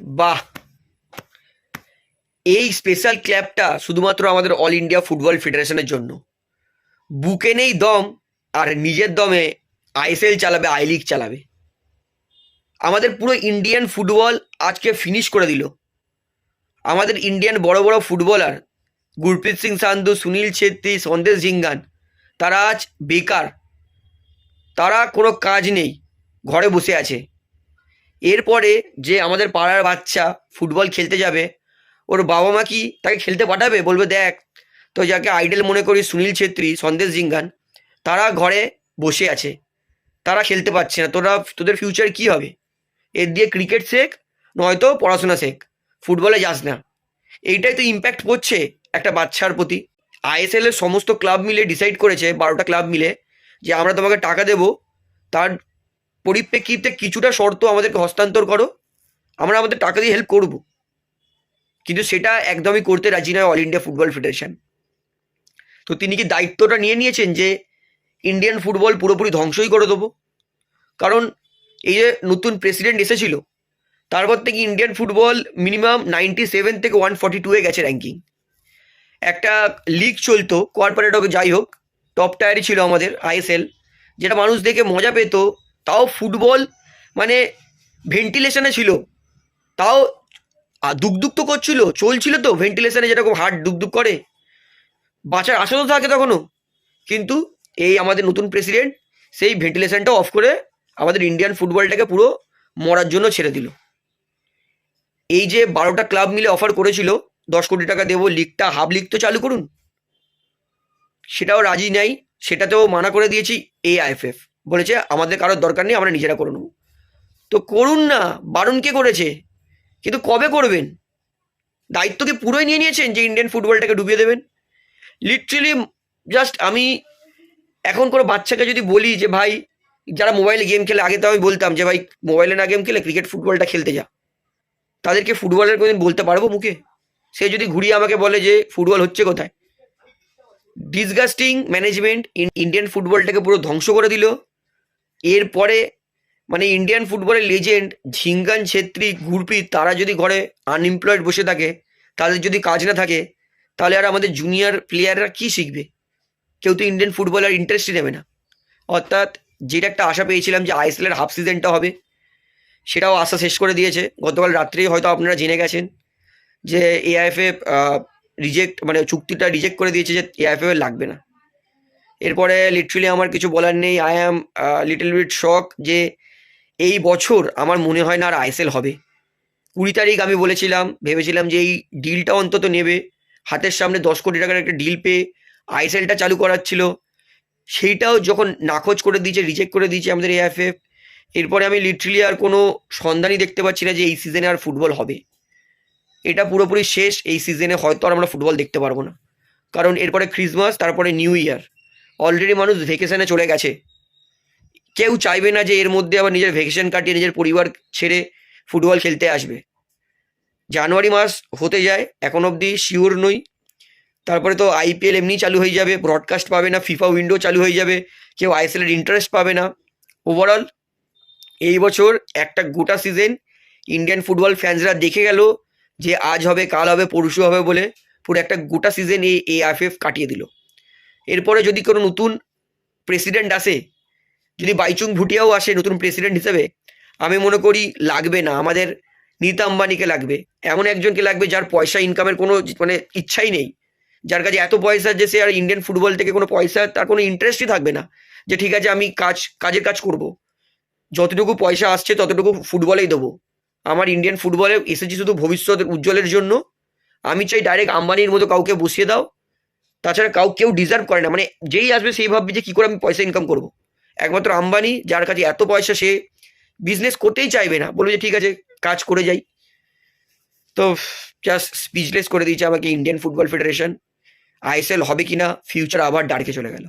বাহ। এই স্পেশাল ক্ল্যাবটা শুধুমাত্র আমাদের অল ইন্ডিয়া ফুটবল ফেডারেশনের জন্য। বুকে নেই দম, আর নিজের দমে আইএসএল চালাবে আই লিগ চালাবে। আমাদের পুরো ইন্ডিয়ান ফুটবল আজকে ফিনিশ করে দিল। আমাদের ইন্ডিয়ান বড় বড় ফুটবলার গুরপ্রীত সিং সান্ধু সুনীল ছেত্রী সন্দেশ জিঙ্গান তারা আজ বেকার। তারা কোনো কাজ নেই, ঘরে বসে আছে। এরপরে যে আমাদের পাড়ার বাচ্চা ফুটবল খেলতে যাবে, ওর বাবা মা কি তাকে খেলতে পাঠাবে? বলবে, দেখ তো যাকে আইডল মনে করি সুনীল ছেত্রী, সন্দেশ জিঙ্গান, তারা ঘরে বসে আছে। তারা খেলতে পারছে না। তোরা, তোদের ফিউচার কি হবে? এর দিয়ে ক্রিকেট শেখ, নয়তো পড়াশোনা শেখ। ফুটবলে যাস না। এইটাই তো ইম্প্যাক্ট পড়ছে একটা বাচ্চার প্রতি। আইএসএল এর সমস্ত ক্লাব মিলে ডিসাইড করেছে, বারোটা ক্লাব মিলে, যে আমরা তোমাকে টাকা দেব, তার পরিপ্রেক্ষিতে কিছুটা শর্ত আমাদেরকে হস্তান্তর করো। আমরা আমাদের টাকা দিয়ে হেল্প করব। কিন্তু সেটা একদমই করতে রাজি নয় অল ইন্ডিয়া ফুটবল ফেডারেশন তো তিনি কি দায়িত্বটা নিয়ে নিয়েছেন যে ইন্ডিয়ান ফুটবল পুরোপুরি ধ্বংসই করে দেবো? কারণ এই যে নতুন প্রেসিডেন্ট এসেছিল, তারপর থেকে Indian football minimum ninety seven থেকে ওয়ান ফর্টি টুয়ে গেছে র্যাঙ্কিং একটা লিগ চলতো কর্পোরেট হোক, যাই হোক টপ টায়ারই ছিল আমাদের আইএসএল যেটা মানুষ দেখে মজা পেত। তাও ফুটবল মানে ভেন্টিলেশনে ছিল। তাও দুকদুক তো করছিল, চলছিল তো ভেন্টিলেশনে যেরকম হার্ট দুকদুক করে। বাঁচার আশা তো থাকে তখনও। কিন্তু এই আমাদের নতুন প্রেসিডেন্ট সেই ভেন্টিলেশনটা অফ করে আমাদের ইন্ডিয়ান ফুটবলটাকে পুরো মরার জন্য ছেড়ে দিল। এই যে বারোটা ক্লাব মিলে অফার করেছিল, দশ কোটি টাকা দেবো লিগটা হাফ লিগ তো চালু করুন। সেটাও রাজি নাই, সেটাতেও মানা করে দিয়েছি এআইএফএফ বলেছে, আমাদের কারোর দরকার নেই, আমরা নিজেরা করে নেব। তো করুন না বারণ কে করেছে? কিন্তু কবে করবেন? দায়িত্ব কি পুরোই নিয়ে নিয়েছেন যে ইন্ডিয়ান ফুটবলটাকে ডুবিয়ে দেবেন? লিটারেলি জাস্ট আমি এখন কোনো বাচ্চাকে যদি বলি যে, ভাই, যারা মোবাইলে গেম খেলে, আগে তো আমি বলতাম যে, ভাই মোবাইলে না গেম খেলে ক্রিকেট ফুটবলটা খেলতে যা। তাদেরকে ফুটবলের কোনোদিন বলতে পারব মুখে? সে যদি ঘুরিয়ে আমাকে বলে যে ফুটবল হচ্ছে কোথায়? ডিসগাস্টিং ম্যানেজমেন্ট ইন্ডিয়ান ফুটবলটাকে পুরো ধ্বংস করে দিল। এরপরে মানে ইন্ডিয়ান ফুটবলের লেজেন্ড ঝিঙ্গান ছেত্রী, গুরপ্রীত, তারা যদি ঘরে আনএমপ্লয়েড বসে থাকে, তাদের যদি কাজ না থাকে, তাহলে আর আমাদের জুনিয়র প্লেয়াররা কি শিখবে? কেউ তো ইন্ডিয়ান ফুটবল আর ইন্টারেস্টই নেবে না। অর্থাৎ যেটা একটা আশা পেয়েছিলাম যে আইএসএলের হাফ সিজনটা হবে, সেটাও আশা শেষ করে দিয়েছে। গতকাল রাত্রেই হয়তো আপনারা জেনে গেছেন যে এআইএফএফ রিজেক্ট মানে চুক্তিটা রিজেক্ট করে দিয়েছে যে এআইএফএফ এর লাগবে না। এরপরে লিটারেলি আমার কিছু বলার নেই। I am little bit shock যে এই বছর আমার মনে হয় না আর আইএসএল হবে। কুড়ি তারিখ আমি বলেছিলাম, ভেবেছিলাম যে এই ডিলটা অন্তত নেবে। হাতের সামনে দশ কোটি টাকার একটা ডিল পেয়ে আইএসএলটা চালু করাচ্ছিল সেইটাও যখন নাকচ করে দিয়েছে রিজেক্ট করে দিয়েছে আমাদের এআইএফএফ এরপরে আমি লিটারেলি আর কোনো সন্ধানই দেখতে পাচ্ছি না যে এই সিজনে আর ফুটবল হবে। এটা পুরোপুরি শেষ, এই সিজনে হয়তো আর আমরা ফুটবল দেখতে পারব না। কারণ এরপরে ক্রিসমাস তারপরে নিউ ইয়ার অলরেডি মানুষ ভেকেশানে চলে গেছে। কেউ চাইবে না যে এর মধ্যে আবার নিজের ভেকেশন কাটিয়ে নিজের পরিবার ছেড়ে ফুটবল খেলতে আসবে। জানুয়ারি মাস হতে যায়, এখন অবধি শিওর নই। তারপরে তো আইপিএল এমনি চালু হয়ে যাবে ব্রডকাস্ট পাবে না ফিফা উইন্ডো চালু হয়ে যাবে, কেউ আইএসএলের ইন্টারেস্ট পাবে না। ওভারঅল এই বছর একটা গোটা সিজন ইন্ডিয়ান ফুটবল ফ্যান্সরা দেখে গেল যে আজ হবে, কাল হবে, পরশু হবে বলে পুরো একটা গোটা সিজন এই এআইএফএফ কাটিয়ে দিল। এরপরে যদি কোনো নতুন প্রেসিডেন্ট আসে, যদি বাইচুং ভুটিয়াও আসে নতুন প্রেসিডেন্ট হিসেবে, আমি মনে করি লাগবে না। আমাদের নীতা আম্বানিকে লাগবে। এমন একজনকে লাগবে যার পয়সা ইনকামের কোনো মানে ইচ্ছাই নেই। যার কাছে এত পয়সা যে সে আর ইন্ডিয়ান ফুটবল থেকে কোনো পয়সা, তার কোনো ইন্টারেস্টই থাকবে না। যে ঠিক আছে, আমি কাজ, কাজের কাজ করব। যতটুকু পয়সা আসছে, ততটুকু ফুটবলেই দেবো। আমার ইন্ডিয়ান ফুটবলে এসেছি শুধু ভবিষ্যতের উজ্জ্বলের জন্য। আমি চাই ডাইরেক্ট আম্বানির মতো কাউকে বসিয়ে দাও। তাছাড়া কাউ কেউ ডিজার্ভ করে না। মানে যেই আসবে সেই ভাববে যে কী করে আমি পয়সা ইনকাম করব। একমাত্র আম্বানি, যার কাছে এত পয়সা সে বিজনেস করতেই চাইবে না। বলবে যে, ঠিক আছে, কাজ করে যাই। তো জাস্ট স্পিচলেস করে দিয়েছে আমাকে ইন্ডিয়ান ফুটবল ফেডারেশন আইএসএল হবে কিনা ফিউচার আবার ডার্কে চলে গেল।